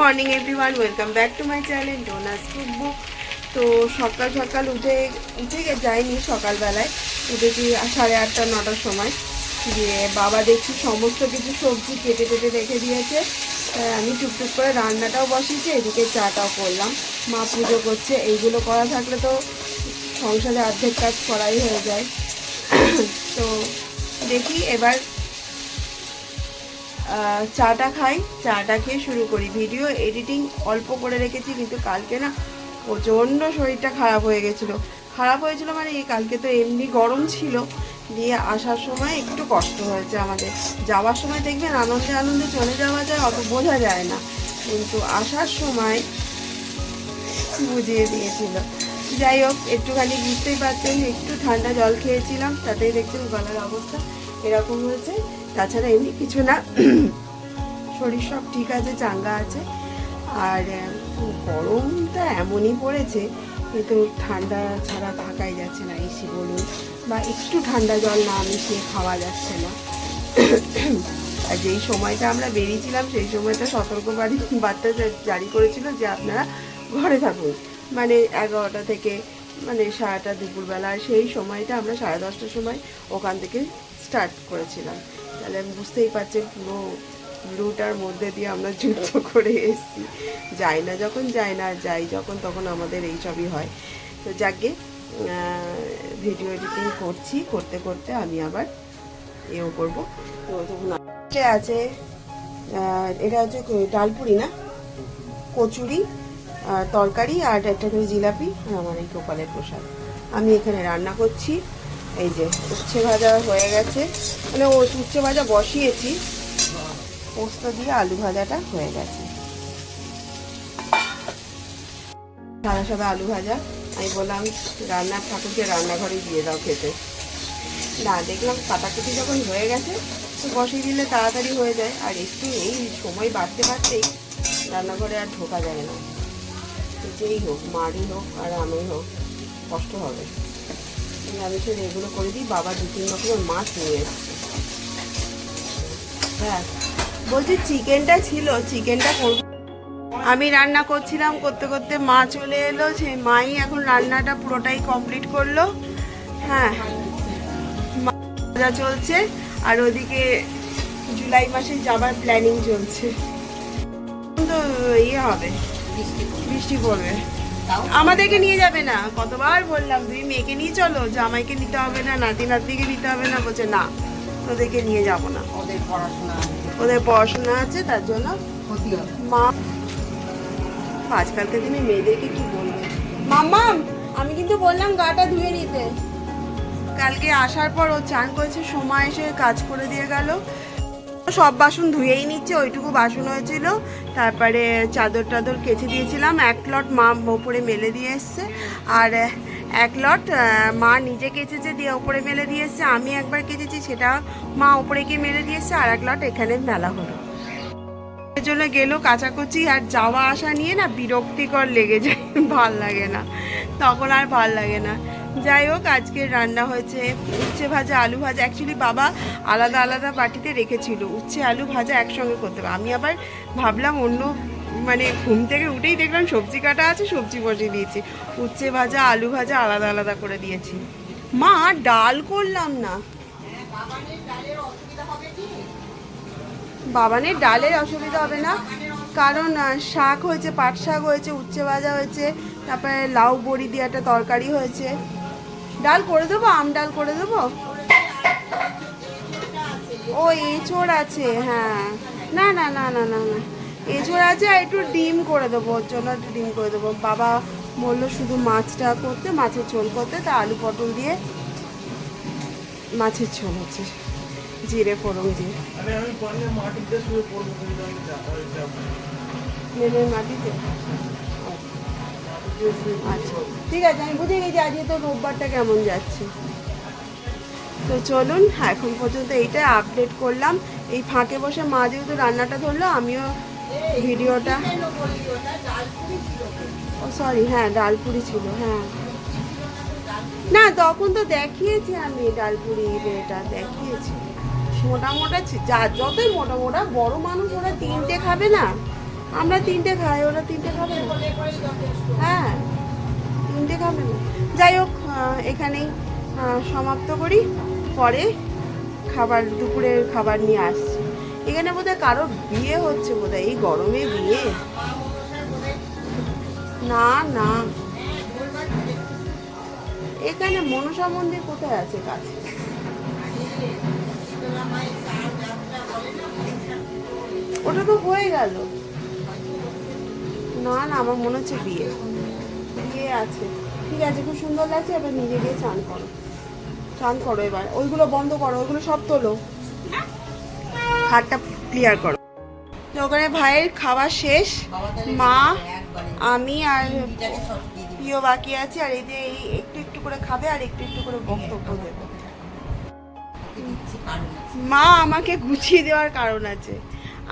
Morning everyone welcome back to my channel Dona's food book তো সকাল সকাল উঠে উঠে যাইনি সকালবেলায়। উঠেছি সাড়ে আটটা, নটার সময়। দিয়ে বাবা দেখছি সমস্ত কিছু সবজি কেটে কেটে রেখে দিয়েছে। আমি টুকটুক করে রান্নাটাও বসিয়েছি, এদিকে চাটাও করলাম। মা পুজো করছে, এইগুলো করা থাকলে তো সংসারে অর্ধেক কাজ করাই হয়ে যায়। তো দেখি এবার চাটা খাই, চাটা খেয়ে শুরু করি। ভিডিও এডিটিং অল্প করে রেখেছি, কিন্তু কালকে না প্রচণ্ড শরীরটা খারাপ হয়ে গেছিল। খারাপ হয়েছিল মানে এই কালকে তো এমনি গরম ছিল, দিয়ে আসার সময় একটু কষ্ট হয়েছে আমাদের। যাওয়ার সময় দেখবেন আনন্দে আনন্দে চলে যাওয়া যায়, অত বোঝা যায় না। কিন্তু আসার সময় বুঝিয়ে দিয়েছিল। যাই হোক, একটুখানি বুঝতেই পারছেন, একটু ঠান্ডা জল খেয়েছিলাম, তাতেই দেখছেন গলার অবস্থা এরকম হয়েছে। তাছাড়া এমনি কিছু না। শরীর সব ঠিক আছে, চাঙ্গা আছে। আর গরমটা এমনই পড়েছে কিন্তু ঠান্ডা ছাড়া থাকাই যাচ্ছে না এসি বলুন বা একটু ঠান্ডা জল না মিশিয়ে খাওয়া যাচ্ছে না। আর যেই সময়টা আমরা বেরিয়েছিলাম, সেই সময়টা সতর্কবাণী বার্তা জারি করেছিল যে আপনারা ঘরে থাকুন। মানে এগারোটা থেকে মানে সারাটা দুপুরবেলা, সেই সময়টা আমরা সাড়ে দশটার সময় ওখান থেকে স্টার্ট করেছিলাম। তাহলে বুঝতেই পারছেন পুরো ব্লুটার মধ্যে দিয়ে আমরা যুদ্ধ করে এসেছি। যাই না যখন, যাই না যাই যখন, তখন আমাদের এই সবই হয়। তো যাকে ভিডিও এডিটিং করছি, করতে করতে আমি আবার এও করব। তো তখন আছে? এটা হচ্ছে ডালপুরি না? কচুরি তরকারি আর একটা করে জিলাপি আর আমার এই গোপালের প্রসাদ। আমি এখানে রান্না করছি। এই যে, উচ্ছে ভাজা হয়ে গেছে। মানে ও উচ্ছে ভাজা বসিয়েছি। পোস্ত দিয়ে আলু ভাজাটা হয়ে গেছে। সাদা সাদা আলু ভাজা। আমি বললাম, রান্নার ঠাকুরকে রান্নাঘরে দিয়ে দাও খেতে। না, দেখলাম কাটাকুটি যখন হয়ে গেছে, তো বসিয়ে দিলে তাড়াতাড়ি হয়ে যায়। আর একটু এই সময় বাড়তে বাড়তেই রান্নাঘরে আর ঢোকা যায় না। যেই হোক, মারই হোক আর আমি হোক, কষ্ট হবে। সে এগুলো করে দিই, বাবা দু তিন রকমের মাছ নিয়ে বলছি চিকেনটা ছিল, চিকেনটা করব। আমি রান্না করছিলাম, করতে করতে মা চলে এলো, সেই মাই এখন রান্নাটা পুরোটাই কমপ্লিট করল। হ্যাঁ মা ভাজা চলছে, আর ওদিকে জুলাই মাসে যাবার প্ল্যানিং চলছে। তো ইয়ে হবে, বৃষ্টি পড়বে। আমাদেরকে নিয়ে যাবে না। কতবার বললাম তুমি মেয়েকে নিয়ে চলো জামাইকে নিতে হবে না নাতি নাতনিকে নিতে হবে না। বলছে না ওদেরকে নিয়ে যাব না। ওদের পড়াশোনা ওদের পড়াশোনা আছে তার জন্য ক্ষতি হবে। মা আজকালকার দিনে মেয়েদেরকে কি বলবে? মাম্মাম আমি কিন্তু বললাম গাটা ধুয়ে নিতে। কালকে আসার পর ও চান করেছে সময় এসে কাজ করে দিয়ে গেল। সব বাসন ধুয়েই নিচ্ছে, ওইটুকু বাসন হয়েছিল। তারপরে চাদর টাদর কেচে দিয়েছিলাম। এক লট মা ওপরে মেলে দিয়ে এসছে। আর এক লট মা নিজে কেচেছে দিয়ে ওপরে মেলে দিয়ে এসছে। আমি একবার কেচেছি, সেটা মা ওপরে গিয়ে মেলে দিয়ে এসছে। আর এক লট এখানে মেলা হলো। জন্য গেল কাচাকুচি আর যাওয়া আসা নিয়ে না বিরক্তিকর লেগে যায়। ভালো লাগে না। তখন আর ভালো লাগে না। যাই হোক, আজকে রান্না হয়েছে উচ্ছে ভাজা, আলু ভাজা। অ্যাকচুয়ালি বাবা আলাদা আলাদা বাটিতে রেখেছিল। উচ্ছে, আলু ভাজা একসঙ্গে করতে হবে। আমি আবার ভাবলাম অন্য মানে ঘুম থেকে উঠেই দেখলাম সবজি কাটা আছে, সবজি বসিয়ে দিয়েছি। উচ্ছে ভাজা, আলু ভাজা আলাদা আলাদা করে দিয়েছি। মা, ডাল করলাম না। বাবানের ডালের অসুবিধা হবে না। কারণ শাক হয়েছে পাট শাক হয়েছে, উচ্ছে ভাজা হয়েছে, তারপরে লাউ বড়ি দিয়ে একটা তরকারি হয়েছে। ডাল করে দেবো আম ডাল করে দেবো? ও এঁচোড় আছে হ্যাঁ। না না না না না না। এঁচোড় আছে আর একটু ডিম করে দেবো ওর জন্য একটু ডিম করে দেবো। বাবা বলল শুধু মাছটা করতে মাছের ঝোল করতে তা আলু পটল দিয়ে মাছের ঝোল হচ্ছে জিরে ফোড়ন দিয়ে। নেমে মাটিতে? আচ্ছা ঠিক আছে, আমি বুঝে গেছি আজকে তো রোববারটা কেমন যাচ্ছে। তো চলুন এখন পর্যন্ত এইটা আপডেট করলাম। এই ফাঁকে বসে মা যেহেতু রান্নাটা ধরলো, আমিও ভিডিওটা ও সরি হ্যাঁ ডালপুরি ছিল হ্যাঁ। না, তখন তো দেখিয়েছি আমি ডালপুরি এটা, দেখিয়েছি। মোটা মোটা ছি- যা যতই মোটা মোটা বড় মানুষ ওরা তিনটে খাবে না। আমরা তিনটে খাই, ওরা তিনটে খাবে? হ্যাঁ তিনটে খাবে না। যাই হোক এখানেই সমাপ্ত করি। পরে খাবার, দুপুরের খাবার নিয়ে আসছি। এখানে বোধহয় কারও বিয়ে হচ্ছে বোধহয়, এই গরমে বিয়ে? না না। এখানে মনসা মন্দির কোথায় আছে কাছে? ওটা তো হয়ে গেল। না না, আমার মনে হচ্ছে বিয়ে। বিয়ে আছে। ঠিক আছে, খুব সুন্দর লাগছে, এবার নিজে গিয়ে চান করো। চান করো এবার। ওইগুলো বন্ধ করো, ওইগুলো সব তোলো। খাটটা ক্লিয়ার করো। ওখানে ভাইয়ের খাওয়া শেষ। মা, আমি আর প্রিয় বাকি আছে, আর এই যে এই একটু একটু করে খাবে, আর একটু একটু করে বক্তব্য দেবে। মা, আমাকে গুছিয়ে দেওয়ার কারণ আছে।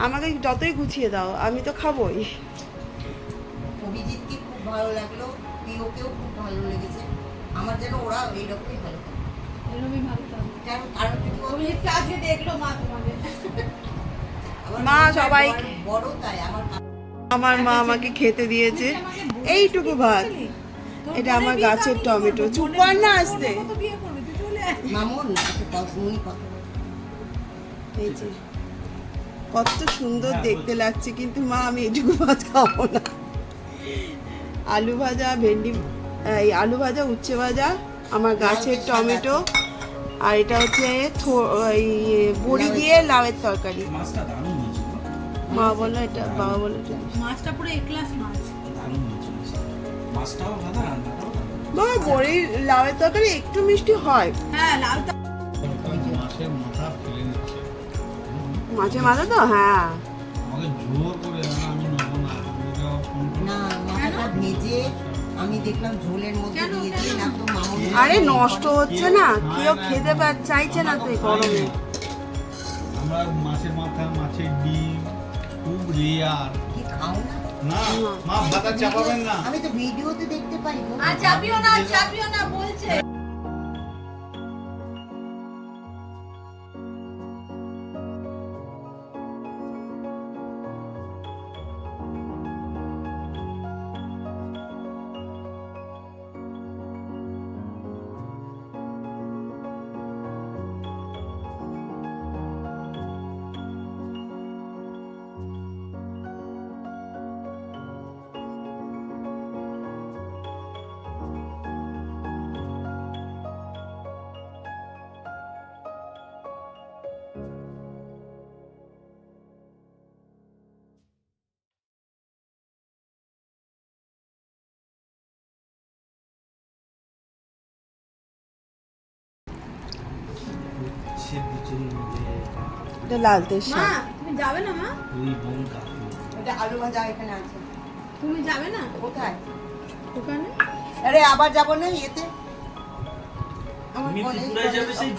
আমাকে যতই গুছিয়ে দাও, আমি তো খাবোই। ভালো লাগল প্রিয়কেও খুব ভালো লেগেছে। আমার যেন ওরা এইরকমই ভালো থাকে। কারণ কারণ কি বলতো? আমার মা বোনটা সবাই- বড়- বড় তাই আমার আমার মা আমাকে খেতে দিয়েছে। এইটুকু ভাত। এটা আমার গাছের টমেটো। চুপ কর না আসতে। মামুন এই যে। কত সুন্দর দেখতে লাগছে কিন্তু মা আমি এইটুকু ভাত খাব না। আলু ভাজা ভেন্ডি এই আলু ভাজা উচ্ছে ভাজা আমার গাছের টমেটো আর এটা হচ্ছে থো- এই বড়ি দিয়ে লাউয়ের তরকারি। মা বলল এটা বাবা বলল দিস। মাছটা পুরো একলাস মাছ। মাছটাও ভালো বাবা বড়ি লাউয়ের তরকারি একটু মিষ্টি হয়। হ্যাঁ লাউটা মাছের মাথা মাঝে মাঝে তো? হ্যাঁ। জোর করে আমি না মাথাটা ভেজে আমি দেখলাম ঝোলের মধ্যে দিয়েছি না তো মামুন আরে নষ্ট হচ্ছে না কেউ খেতে পার চাইছে না তো এই গরমে। আমরা মাছের মাথা মাছের ডিম খুব রেয়ার কি খাও না? না মা ভাতা চাপাবেন না। আমি তো ভিডিওতে দেখতে পাই। না চাপিও না চাপিও না এটা লাল তেল মা শাক তুমি যাবে না মা? দুই বোন কাকু এটা আলু ভাজা এখানে আছে। তুমি যাবে না? কোথায়? ওখানে। আরে আবার যাব না ইয়েতে? আমার মনে কলেজ যাবে সেই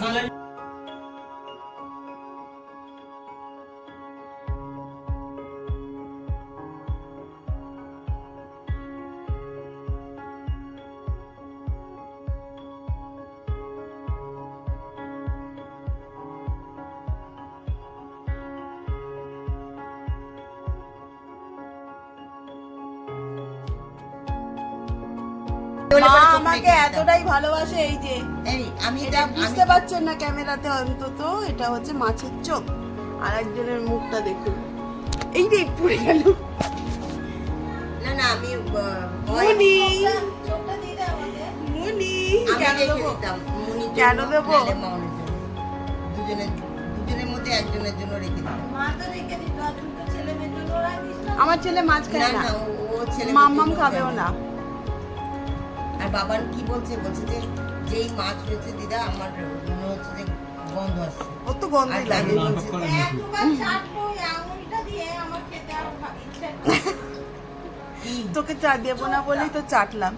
ভালোবাসে এই যে এই আমি এটা বুঝতে পারছেন না ক্যামেরাতে অন্তত এটা হচ্ছে মাছের চোখ। আর একজনের মুখটা দেখুন। এই রে পড়ে গেল। না না আমি মুনি। মুনি কেন দেবো? কেন দেবো? দুজনের দুজনের মধ্যে একজনের জন্য রেখে দিতাম। মা তো রেখে আমার ছেলে মাছ খায় না না। ও- ও ছেলে মাম্মাম খাবেও না। আর বাবার কি বলছে? বলছে যে যেই মাছ হয়েছে দিদা আমার মনে হচ্ছে যে গন্ধ আসছে। ও তো গন্ধই লাগে। বলছে তোকে চা দেবো না বলেই তো চাটলাম।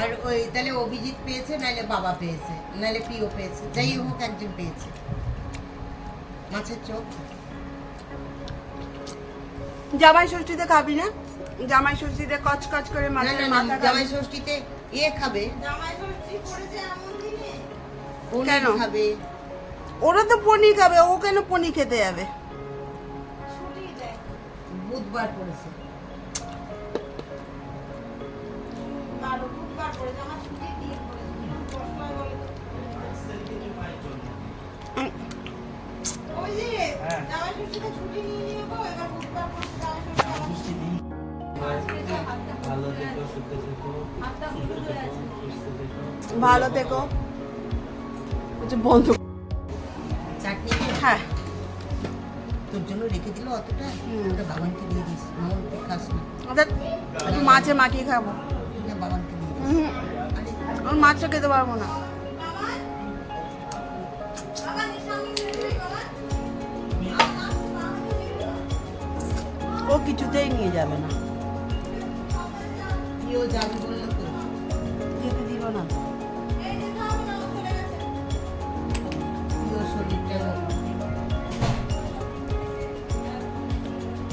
আর ওই তাহলে অভিজিৎ পেয়েছে নাহলে বাবা পেয়েছে নাহলে প্রিয় পেয়েছে। যাই হোক একজন পেয়েছে। মাছের চোখ জামাই ষষ্ঠীতে খাবি না? জামাই ষষ্ঠীতে কচ কচ করে না মাথা জামাই ষষ্ঠীতে এ খাবে? জামাই ষষ্ঠী করেছে এমন দিনে। কেন? খাবে। ওরা তো পনির খাবে ও কেন পনির খেতে যাবে? বুধবার পড়েছে বুধবার পড়েছে ভালো থেকো। বন্ধু চাটনি হ্যাঁ। তোর জন্য রেখে দিল অতটা। ওটা বাবানকে দিয়ে দিস। খাস না ওটা মাছে মাখিয়ে খাব। বাবানকে দিয়ে আমি মাছটা খেতে পারব না। ও কিছুতেই নিয়ে যাবে না। যাবি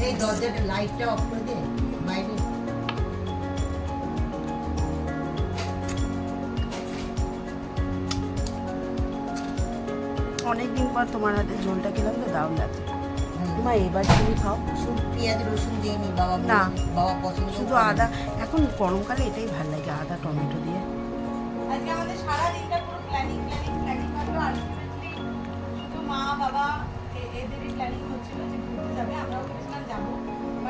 এই দরজাটা লাইটটা অফ করে দে বাইরে। অনেকদিন পর তোমার হাতে ঝোলটা খেলাম তো দারুণ লাগছে। মা এবার তুমি খাও। শুধু পেঁয়াজ রসুন দিইনি বাবা না। বাবা পছন্দ শুধু আদা। এখন গরমকালে এটাই ভালো লাগে আদা টমেটো দিয়ে। আজকে আমাদের সারা দিনটা পুরো প্ল্যানিং প্ল্যানিং প্ল্যানিং হলো আলটিমেটলি শুধু মা বাবা এদেরই প্ল্যানিং হচ্ছিল যে ঘুরতে যাবে যাব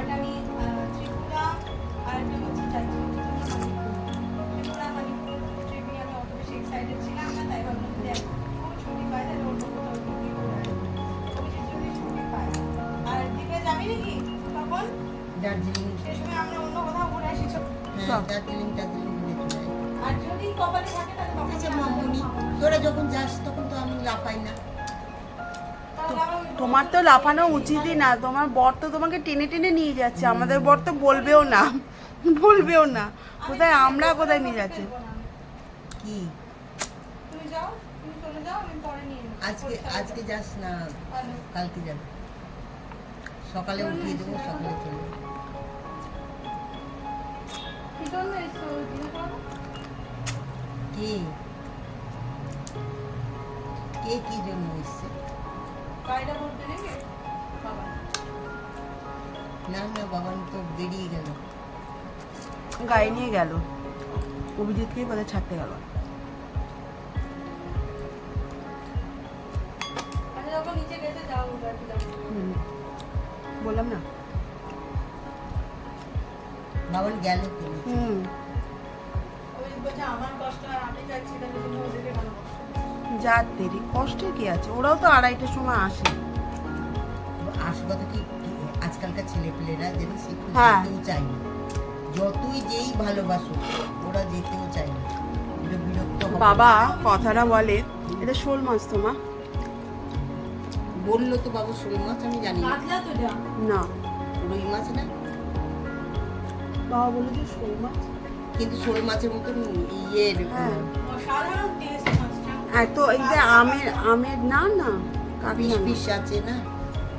ত্রিপুরা আর একটা হচ্ছে চাইছিলাম ত্রিপুরা মণিপুর ট্রিপে আমি অত বেশি এক্সাইটেড ছিলাম না তাই ভাবলাম যে ছুটি পাই তাহলে অন্য কোথাও যদি ছুটি পায় আর দ্বীপে যাবি নাকি তখন? দার্জিলিং। সে সময় আমরা অন্য কোথাও ঘুরে আসি হ্যাঁ দার্জিলিং। আর যদি কপালে থাকে তাহলে তখন আচ্ছা তোরা যখন যাস তখন তো আমি লাফাই তোমার তো লাফানো উচিতই না তোমার বর তো তোমাকে টেনে টেনে নিয়ে যাচ্ছে আমাদের বর তো বলবেও না বলবেও না কোথায় আমরা কোথায় নিয়ে যাচ্ছে? কি? তুমি যাও তুমি চলে যাও আমি পরে নিয়ে নেব। আজকে আজকে যাস না কালকে যাবি। সকালে উঠিয়ে দেবো সকালে চলে কি জন্য এসছো কে? কে কি জন্য এসছে? গাড়ি নিয়ে গেল। অভিজিৎকেই বোধহয় ছাড়তে গেল। বললাম না। বাবান গেল হুম। আমার কষ্ট আর আমি যাচ্ছি তাহলে তুমি ওদেরকে ভালো যা দেরি কষ্টের কি আছে? ওরাও তো আড়াইটার সময় আসে। আসল কথা কি আজকালকার ছেলেপেলেরা জানিস একটু হ্যাঁ। যেতেও চায় না। যতই যেই ভালোবাসো ওরা যেতেও চায় না। বিরক্ত বাবা কথাটা বলে। এটা শোল মাছ তো মা। বলল তো বাবু শোল মাছ আমি জানি না। রুই মাছ না? বাবা বলে যে শোল মাছ। কিন্তু শোল মাছের মতন ইয়ের হ্যাঁ। অসাধারণ টেস্ট এত এই যে আমের আমের না না কাকি আছে না?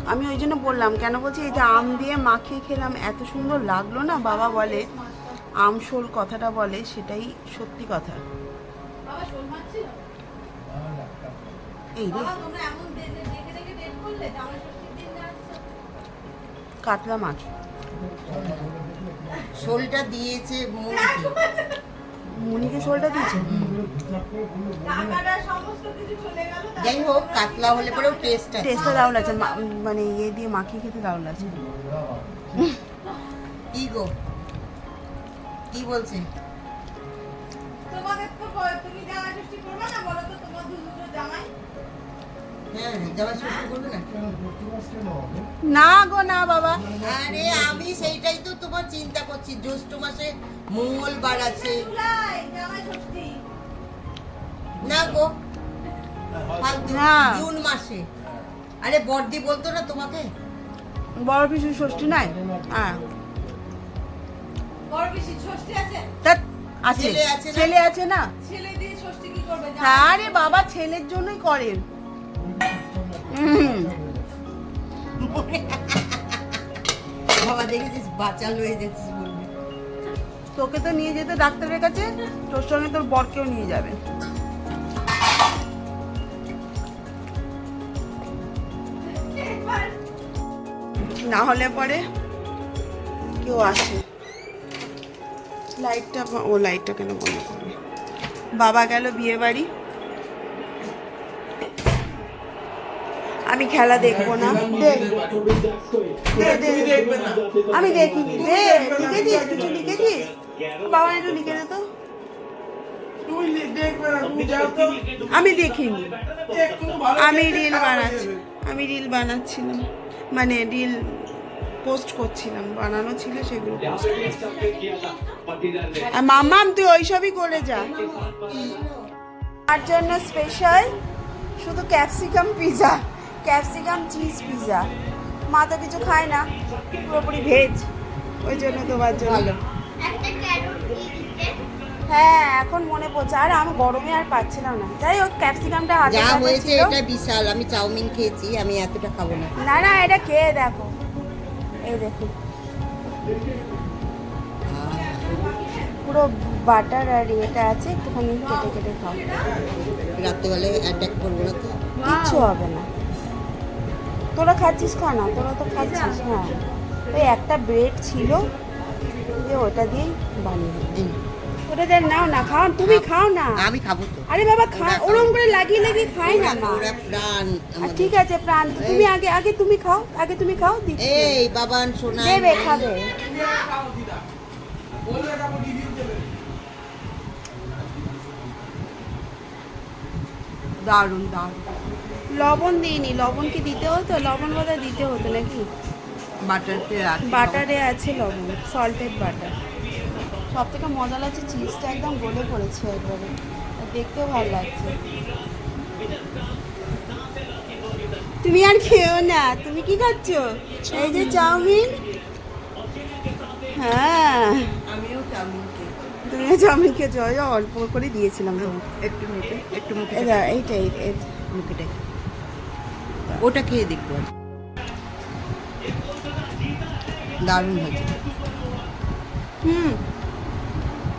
আমি ওই জন্য বললাম কেন বলছি এই যে আম দিয়ে মাখিয়ে খেলাম এত সুন্দর লাগল না? বাবা বলে আম শোল কথাটা বলে সেটাই সত্যি কথা। এই রে। কাতলা মাছ। শোলটা দিয়েছে মুরগি। মুনিকে শোলটা দিয়েছে? যাই হোক কাতলা হলে পরেও টেস্ট আছে। টেস্টটা দারুণ লাগছে মানে ইয়ে দিয়ে মাখিয়ে খেতে দারুণ লাগছে। কি গো কি বলছে? তোমাকে তো তুমি জামাই ষষ্ঠী করবে না বলো তো তোমার দুটো জামাই? না না গো না বাবা। আরে আমি সেইটাই তো তোমার চিন্তা করছি। জ্যৈষ্ঠ মাসে মঙ্গলবার আছে। ষষ্ঠী না গো জুন মাসে। আরে বর্দি বলতো না তোমাকে? বড় পিসুর ষষ্ঠী নাই? হ্যাঁ বড় বেশি ষষ্ঠী আছে? আছে। ছেলে আছে না? ছেলে আছে না? দিয়ে ষষ্ঠী কি করবে? জামাই? হ্যাঁ রে বাবা ছেলের জন্যই করেন। বাবা, দেখেছিস? বাচাল হয়ে যাচ্ছিস বলবি। তোকে তো নিয়ে যেতে ডাক্তারের কাছে, তোর সঙ্গে তোর বরকেও নিয়ে যাবে। না হলে পরে কেউ আসে। লাইটটা ও লাইটটা কেন বন্ধ করবে? বাবা গেল বিয়ে বাড়ি আমি খেলা দেখব না। দে, দে, তুমি দেখবে না আমি দেখিনি। দে লিখেছিস? কিছু লিখেছিস? বাবা একটু লিখে দে তো। আমি দেখিনি। আমি রিল বানাচ্ছি। আমি রিল বানাচ্ছিলাম। মানে রিল পোস্ট করছিলাম। বানানো ছিল সেগুলো। আর মাম্মাম তুই ওইসবই করে যা। তার জন্য স্পেশাল শুধু capsicum pizza capsicum cheese pizza মা তো কিছু খায় না পুরোপুরি ভেজ। ওই জন্য তোমার জন্য। হ্যাঁ এখন মনে পড়ছে। আর আমি গরমে আর পাচ্ছিলাম না যাই হোক ক্যাপসিকামটা হাতে যা হয়েছে এটা বিশাল। আমি চাউমিন খেয়েছি আমি এতটা খাব না। না না এটা খেয়ে দেখো। এই দেখো। পুরো বাটার আর এটা আছে একটুখানি কেটে কেটে খাও। রাত্রেবেলায় অ্যাটাক করব না তো? কিচ্ছু হবে না। তোরা খাচ্ছিস খা না তোরা তো খাচ্ছিস হ্যাঁ। ওই একটা ব্রেড ছিল যে ওটা দিয়েই বানিয়ে ওটা দেন নাও না খাও তুমি খাও। না। আমি খাব তো। আরে বাবা খা ওরম করে লাগিয়ে লাগিয়ে খাই না মা। প্রাণ ঠিক আছে প্রাণ। তুমি আগে আগে তুমি খাও আগে তুমি খাও দিচ্ছি। এই বাবান সোনা। দেবে খাবে দারুণ দারুণ। লবণ দিইনি লবণ কি দিতে হতো? লবণ বোধহয় দিতে হতো নাকি? বাটারতে বাটারে আছে লবণ সল্টেড বাটার সব থেকে মজা লাগছে চিজটা একদম গলে পড়েছে একবারে। দেখতেও ভালো লাগছে। তুমি আর খেও না তুমি কি খাচ্ছ? এই যে চাউমিন? হ্যাঁ। আমিও চাউমিন তুমিও চাউমিন খেয়েছো অল্প করে দিয়েছিলাম। একটু মুখে একটু মুখে এই দাঁড়া, এইটাই এই- মুখেটা ওটা খেয়ে দেখব। আর। দারুণ হয়েছে। হুম।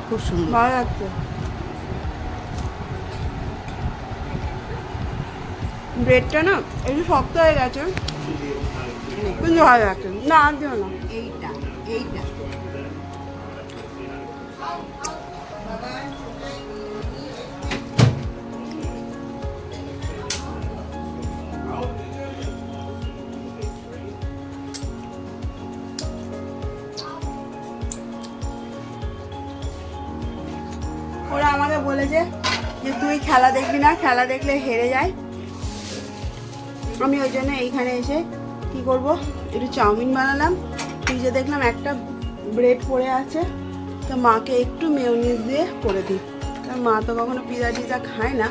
খুব সুন্দর। ভালো লাগছে। ব্রেডটা না একটু শক্ত হয়ে গেছে। কিন্তু ভালো লাগছে। না আর দিও না। এইটা এইটা। ওরা আমাকে বলেছে যে তুই খেলা দেখবি না, খেলা দেখলে হেরে যায়। আমি ওই জন্য এইখানে এসে কি করব? একটু চাউমিন বানালাম। ফ্রিজে দেখলাম একটা ব্রেড পড়ে আছে। তো মাকে একটু মেয়নিজ দিয়ে করে দিই। কারণ মা তো কখনো পিজা টিজা খায় না।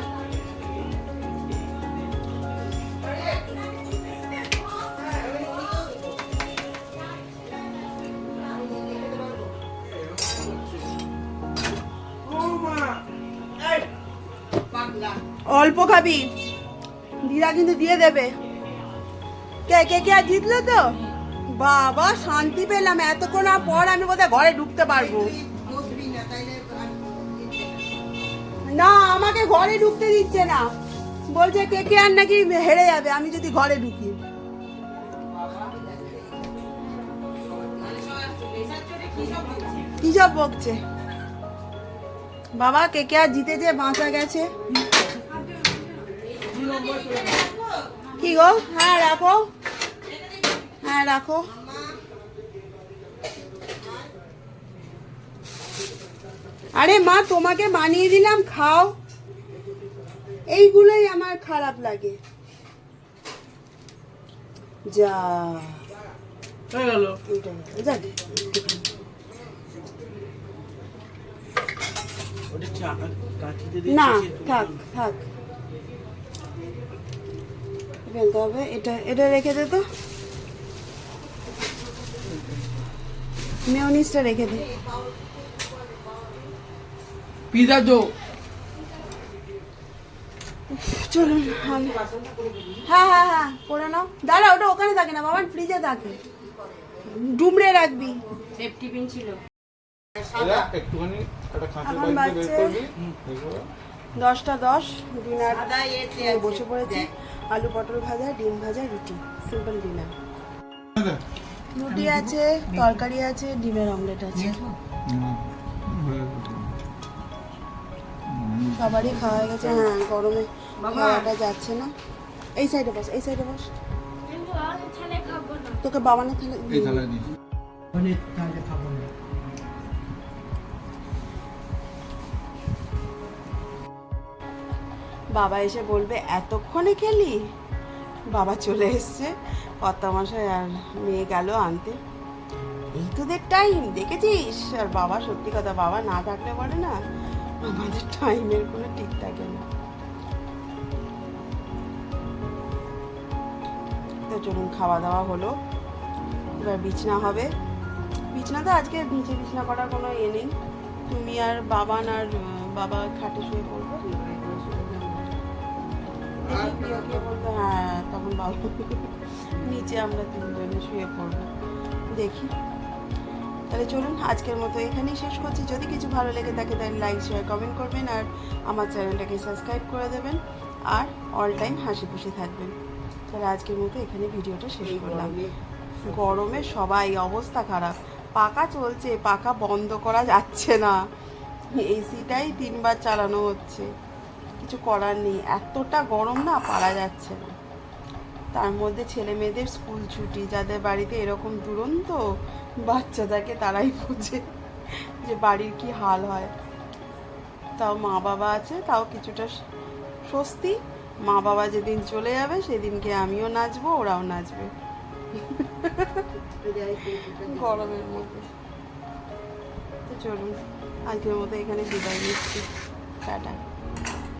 খাবি? দিদা কিন্তু দিয়ে দেবে। কে কে কে জিতলো তো? বাবা, শান্তি পেলাম। এতক্ষণ আর পর আমি বোধহয় ঘরে ঢুকতে পারব। না, আমাকে ঘরে ঢুকতে দিচ্ছে না। বলছে, কে কে আর নাকি হেরে যাবে? আমি যদি ঘরে ঢুকি। কি সব বকছে? বাবা, কে কে আর জিতেছে? বাঁচা গেছে। কি গো? হ্যাঁ রাখো। হ্যাঁ রাখো। আরে মা তোমাকে বানিয়ে দিলাম খাও। এইগুলোই আমার খারাপ লাগে। যা। না থাক থাক। ফেলতে হবে। এটা এটা রেখে দে তো। মেয়নিসটা রেখে দে। পিজা দো চলুন হ্যাঁ হ্যাঁ হ্যাঁ করে নাও। দাঁড়া ওটা ওখানে থাকে না বাবা ফ্রিজে থাকে। ডুমড়ে রাখবি। এরা একটুখানি একটা খাঁচের এখন বাইরে বের করবি দশটা দশ ডিনার আছে। বসে পড়েছি। আলু পটল ভাজা ডিম ভাজা রুটি। সিম্পল ডিনার রুটি আছে তরকারি আছে ডিমের অমলেট আছে। সবারই খাওয়া হয়ে গেছে। হ্যাঁ গরমে খাওয়াটা যাচ্ছে না। এই সাইডে বস এই সাইডে বস। তোকে বাবানের থালে বাবা এসে বলবে, এতক্ষণে খেলি? বাবা চলে এসছে। কর্তা মশাই আর মেয়ে গেল আনতে। এই তোদের টাইম দেখেছিস? আর বাবা সত্যি কথা, বাবা না থাকলে বলে না, আমাদের টাইমের কোনো ঠিক থাকে না। তো চলুন খাওয়া দাওয়া হলো। এবার বিছনা হবে। বিছনা তো আজকে নিচে বিছনা করার কোনো ইয়ে নেই। তুমি আর বাবান আর, বাবা খাটে শুয়ে পড়বে। দেখি প্রিয়া কে বলবে হ্যাঁ তখন বাবা নিচে আমরা তিনজনে শুয়ে পড়ব। দেখি। তাহলে চলুন আজকের মতো এখানেই শেষ করছি। যদি কিছু ভালো লেগে থাকে তাহলে লাইক শেয়ার কমেন্ট করবেন আর আমার চ্যানেলটাকে সাবস্ক্রাইব করে দেবেন আর অল টাইম হাসি খুশি থাকবেন। তাহলে আজকের মতো এখানে ভিডিওটা শেষ করলাম। গরমে। সবাই অবস্থা খারাপ। পাখা চলছে পাখা বন্ধ করা যাচ্ছে না। এসিটাই তিনবার চালানো হচ্ছে। কিছু করার নেই। এতটা গরম না, পারা যাচ্ছে না। তার মধ্যে ছেলে মেয়েদের স্কুল ছুটি, যাদের বাড়িতে এরকম দুরন্ত বাচ্চা থাকে তারাই বোঝে যে বাড়ির কি হাল হয়। তাও মা বাবা আছে, তাও কিছুটা স্বস্তি। মা বাবা যেদিন চলে যাবে, সেদিনকে আমিও নাচবো, ওরাও নাচবে। গরমের মধ্যে। তো চলুন, আজকের মতো এখানে বিদায় নিচ্ছি। টাটা।